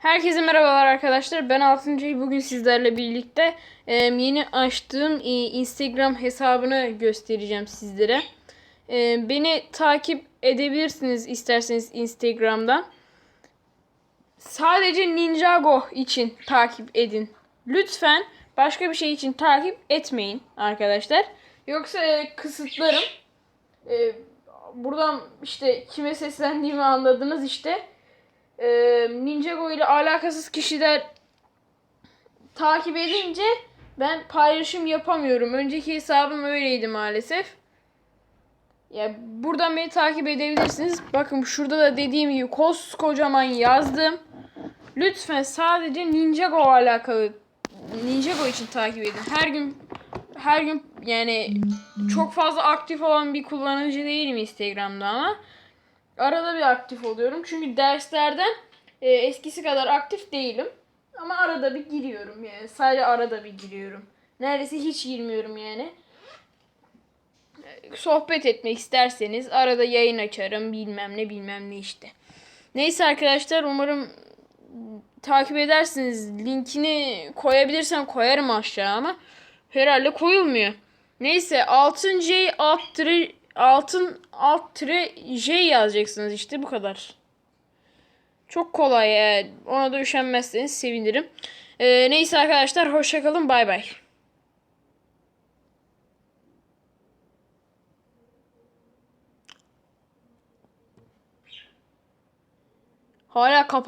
Herkese merhabalar arkadaşlar. Ben Altıncı'yı bugün sizlerle birlikte e, yeni açtığım e, Instagram hesabını göstereceğim sizlere. E, beni takip edebilirsiniz isterseniz Instagram'dan. Sadece Ninjago için takip edin. Lütfen başka bir şey için takip etmeyin arkadaşlar. Yoksa e, kısıtlarım. E, buradan işte kime seslendiğimi anladınız işte e, Ninjago ile alakasız kişiler takip edince ben paylaşım yapamıyorum. Önceki hesabım öyleydi maalesef. Ya buradan beni takip edebilirsiniz. Bakın şurada da dediğim gibi koskocaman yazdım. Lütfen sadece Ninjago alakalı Ninjago için takip edin. Her gün her gün yani çok fazla aktif olan bir kullanıcı değilim Instagram'da ama arada bir aktif oluyorum. Çünkü derslerden e, eskisi kadar aktif değilim. Ama arada bir giriyorum yani. Sadece arada bir giriyorum. Neredeyse hiç girmiyorum yani. E, Sohbet etmek isterseniz arada yayın açarım bilmem ne bilmem ne işte. Neyse arkadaşlar umarım takip edersiniz. Linkini koyabilirsem koyarım aşağı ama herhalde koyulmuyor. Neyse altın J alt tire, altın alt tire J yazacaksınız işte bu kadar. Çok kolay ya. Ona da üşenmezseniz sevinirim. Ee, neyse arkadaşlar hoşçakalın bay bay. Hala kapalı.